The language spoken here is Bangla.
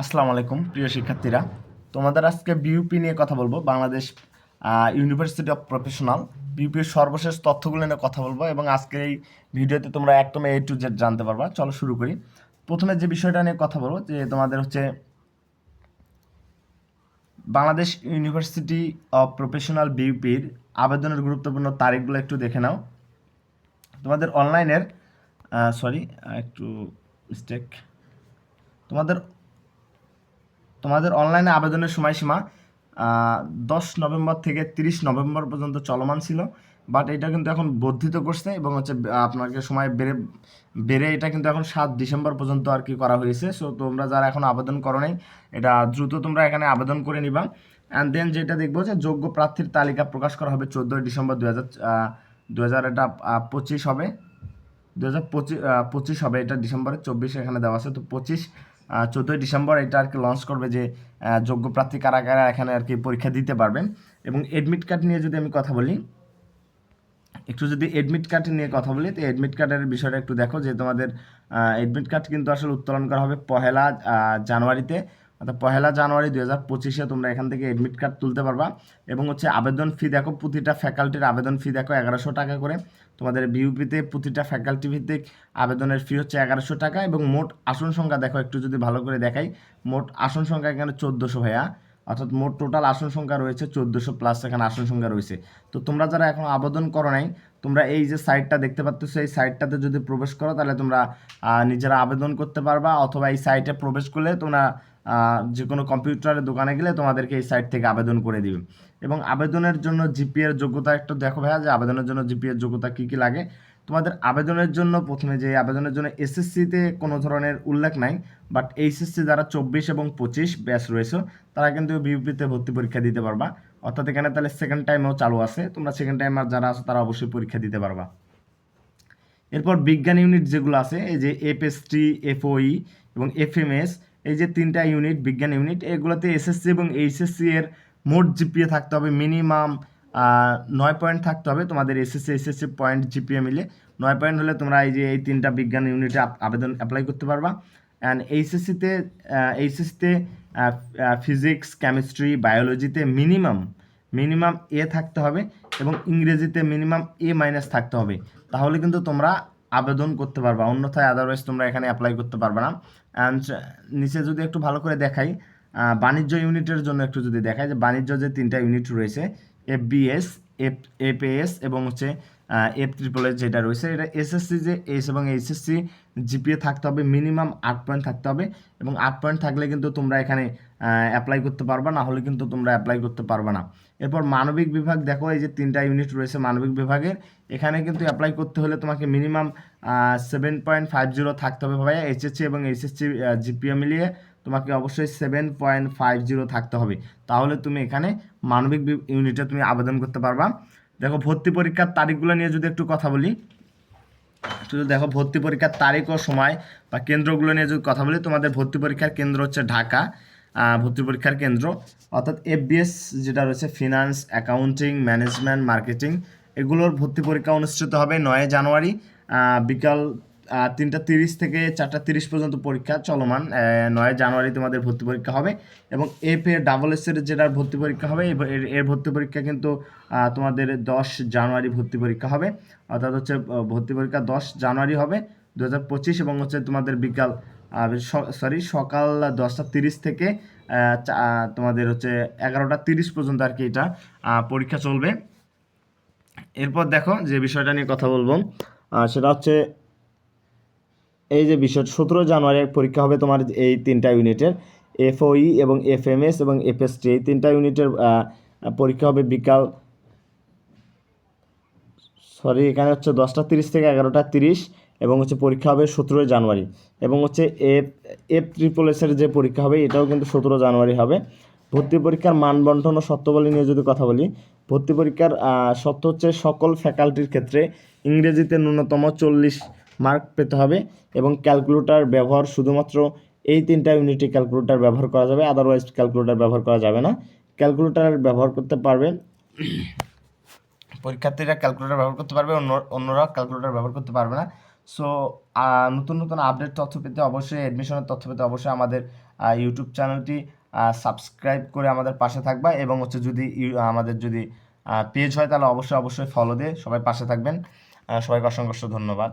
আসসালামু আলাইকুম, প্রিয় শিক্ষার্থীরা। তোমাদের আজকে বিউপি নিয়ে কথা বলব। বাংলাদেশ ইউনিভার্সিটি অফ প্রফেশনাল বিউপির সর্বশেষ তথ্যগুলো নিয়ে কথা বলব এবং আজকের এই ভিডিওতে তোমরা একদম এ টু জেড জানতে পারবা। চলো শুরু করি। প্রথমে যে বিষয়টা নিয়ে কথা বলব, যে তোমাদের হচ্ছে বাংলাদেশ ইউনিভার্সিটি অফ প্রফেশনাল বিউপির আবেদনের গুরুত্বপূর্ণ তারিখগুলো একটু দেখে নাও। তোমাদের অনলাইনের সরি একটু মিস্টেক তোমাদের তোমাদের অনলাইনে আবেদনের সময়সীমা দশ নভেম্বর থেকে তিরিশ নভেম্বর পর্যন্ত চলমান ছিল বাট এটা কিন্তু এখন বর্ধিত করছে এবং হচ্ছে আপনাকে সময় বেড়ে বেড়ে এটা কিন্তু এখন সাত ডিসেম্বর পর্যন্ত আর কি করা হয়েছে। সো তোমরা যারা এখন আবেদন করো নাই, এটা দ্রুত তোমরা এখানে আবেদন করে নিবা। অ্যান্ড দেন যেটা দেখব যে যোগ্য প্রার্থীর তালিকা প্রকাশ করা হবে চোদ্দোই ডিসেম্বর দু হাজার দু হাজার এটা পঁচিশ হবে। দু হাজার পঁচিশ পঁচিশ হবে, এটা ডিসেম্বরের চব্বিশে এখানে দেওয়া আছে। তো পঁচিশ চোদ্দোই ডিসেম্বর এটা আর কি লঞ্চ করবে যে যোগ্য প্রার্থী কারা কারা এখানে আর কি পরীক্ষা দিতে পারবেন। এবং এডমিট কার্ড নিয়ে যদি আমি কথা বলি, একটু যদি এডমিট কার্ড নিয়ে কথা বলি, তো এডমিট কার্ডের বিষয়টা একটু দেখো যে তোমাদের এডমিট কার্ড কিন্তু আসলে উত্তোলন করা হবে পহেলা জানুয়ারিতে। অর্থাৎ পহেলা জানুয়ারি দুই হাজার পঁচিশে তোমরা এখান থেকে এডমিট কার্ড তুলতে পারবা। এবং হচ্ছে আবেদন ফি দেখো, প্রতিটা ফ্যাকাল্টির আবেদন ফি দেখো এগারোশো টাকা করে। তোমাদের বিউপিতে প্রতিটা ফ্যাকাল্টি ভিত্তিক আবেদনের ফি হচ্ছে এগারোশো টাকা এবং মোট আসন সংখ্যা দেখো, একটু যদি ভালো করে দেখাই, মোট আসন সংখ্যা এখানে চোদ্দোশো ভাইয়া। অর্থাৎ মোট টোটাল আসন সংখ্যা রয়েছে চোদ্দোশো প্লাস এখানে আসন সংখ্যা রয়েছে। তো তোমরা যারা এখন আবেদন করো নাই, তোমরা এই যে সাইটটা দেখতে পাচ্ছ এই সাইটটাতে যদি প্রবেশ করো, তাহলে তোমরা নিজেরা আবেদন করতে পারবা। অথবা এই সাইটে প্রবেশ করলে তোমরা যে কোনো কম্পিউটারের দোকানে গেলে তোমাদেরকে এই সাইট থেকে আবেদন করে দিবে। এবং আবেদনের জন্য জিপিএর যোগ্যতা একটু দেখো ভাইয়া, যে আবেদনের জন্য জিপিএর যোগ্যতা কী কী লাগে? তোমাদের আবেদনের জন্য প্রথমে যে আবেদনের জন্য এসএসসিতে কোনো ধরনের উল্লেখ নাই বাট এইচএসসি যারা চব্বিশ এবং পঁচিশ ব্যাচ রয়েছে, তারা কিন্তু বিউপিতে ভর্তি পরীক্ষা দিতে পারবা। অর্থাৎ এখানে তাহলে সেকেন্ড টাইমেও চালু আছে। তোমরা সেকেন্ড টাইমার যারা আছো, তারা অবশ্যই পরীক্ষা দিতে পারবা। এরপর বিজ্ঞান ইউনিট যেগুলো আছে, এই যে এফএসটি এফওই এবং এফএমএস এই যে তিনটা ইউনিট বিজ্ঞান ইউনিট এগুলোতে এসএসসি এবং এইচএসসি এর মোট জিপিএ থাকতে হবে মিনিমাম নয় পয়েন্ট থাকতে হবে। তোমাদের এসএসসি এসএসসি পয়েন্ট জিপিএ মিলে নয় পয়েন্ট হলে তোমরা এই যে এই তিনটা বিজ্ঞান ইউনিটে আবেদন অ্যাপ্লাই করতে পারবা। অ্যান্ড এইচএসসিতে এইচএসসিতে ফিজিক্স কেমিস্ট্রি বায়োলজিতে মিনিমাম মিনিমাম এ থাকতে হবে এবং ইংরেজিতে মিনিমাম এ মাইনাস থাকতে হবে। তাহলে কিন্তু তোমরা আবেদন করতে পারবা, অন্যথায় আদারওয়াইজ তোমরা এখানে অ্যাপ্লাই করতে পারবে না। অ্যান্ড নিচে যদি একটু ভালো করে দেখাই বাণিজ্য ইউনিটের জন্য একটু যদি দেখাই যে বাণিজ্য যে তিনটা ইউনিট রয়েছে এফ বিএস এফ এফএএস এবং হচ্ছে এফ ট্রিপল এস যেটা রয়েছে, এটা এসএসসি যে এস এবং এইচএসসি জিপিএ থাকতে হবে মিনিমাম আট পয়েন্ট থাকতে হবে এবং আট পয়েন্ট থাকলে কিন্তু তোমরা এখানে অ্যাপ্লাই করতে পারবা, না হলে কিন্তু তোমরা অ্যাপ্লাই করতে পারবে না। এরপর মানবিক বিভাগ, দেখো এই যে তিনটা ইউনিট রয়েছে মানবিক বিভাগের, এখানে কিন্তু অ্যাপ্লাই করতে হলে তোমাকে minimum seven point five zero থাকতে হবে ভাইয়া এইচএসসি এবং এইচএসসি জিপিএ মিলিয়ে তোমাকে অবশ্যই সেভেন পয়েন্ট ফাইভ জিরো থাকতে হবে। তাহলে তুমি এখানে মানবিক ইউনিটে তুমি আবেদন করতে পারবা। দেখো ভর্তি পরীক্ষার তারিখগুলো নিয়ে যদি একটু কথা বলি শুধু দেখো ভর্তি পরীক্ষার তারিখ ও সময় বা কেন্দ্রগুলো নিয়ে যদি কথা বলি, তোমাদের ভর্তি পরীক্ষার কেন্দ্র হচ্ছে ঢাকা ভর্তি পরীক্ষার কেন্দ্র। অর্থাৎ এফবিএস যেটা রয়েছে ফিনান্স অ্যাকাউন্টিং ম্যানেজমেন্ট মার্কেটিং এগুলোর ভর্তি পরীক্ষা অনুষ্ঠিত হবে নয় জানুয়ারি বিকাল তিনটা তিরিশ থেকে চারটা তিরিশ পর্যন্ত পরীক্ষা চলমান নয় জানুয়ারি তোমাদের ভর্তি পরীক্ষা হবে এবং এফ এ ডাবল এস এর যেটা ভর্তি পরীক্ষা হবে এর- ভর্তি পরীক্ষা কিন্তু তোমাদের দশ জানুয়ারি ভর্তি পরীক্ষা হবে। অর্থাৎ হচ্ছে ভর্তি পরীক্ষা দশ জানুয়ারি হবে দু হাজার পঁচিশ এবং হচ্ছে তোমাদের বিকাল সরি সকাল দশটা তিরিশ থেকে তোমাদের হচ্ছে এগারোটা তিরিশ পর্যন্ত আর কি এটা পরীক্ষা চলবে। এরপর দেখো যে বিষয়টা নিয়ে কথা বলব সেটা হচ্ছে এই যে বিষয় সতেরো জানুয়ারি পরীক্ষা হবে তোমার এই তিনটা ইউনিটের, এফওই এবং এফএমএস এবং এফএসটি, এই তিনটা ইউনিটের পরীক্ষা হবে বিকাল, সরি, এখানে হচ্ছে দশটা তিরিশ থেকে এগারোটা তিরিশ এবং হচ্ছে পরীক্ষা হবে সতেরোই জানুয়ারি এবং হচ্ছে এফ এফ ট্রিপল এসের যে পরীক্ষা হবে, এটাও কিন্তু সতেরো জানুয়ারি হবে। ভর্তি পরীক্ষার মান বন্টন ও সত্যবলী নিয়ে যদি কথা বলি, ভর্তি পরীক্ষার সত্য হচ্ছে সকল ফ্যাকাল্টির ক্ষেত্রে ইংরেজিতে ন্যূনতম চল্লিশ মার্ক পেতে হবে এবং ক্যালকুলেটর ব্যবহার শুধুমাত্র এই তিনটা ইউনিটে ক্যালকুলেটর ব্যবহার করা যাবে আদারওয়াইজ ক্যালকুলেটর ব্যবহার করা যাবে না। ক্যালকুলেটর ব্যবহার করতে পারবে, পরীক্ষার্থীরা ক্যালকুলেটর ব্যবহার করতে পারবে, অন্য, অন্যরা ক্যালকুলেটর ব্যবহার করতে পারবে না। সো নতুন নতুন আপডেট তথ্য পেতে অবশ্যই অ্যাডমিশনের তথ্য পেতে অবশ্যই আমাদের ইউটিউব চ্যানেলটি সাবস্ক্রাইব করে আমাদের পাশে থাকবা এবং হচ্ছে যদি আমাদের যদি পেজ হয় তাহলে অবশ্যই অবশ্যই ফলো দিয়ে সবাই পাশে থাকবেন। সবাইকে অসংখ্য ধন্যবাদ।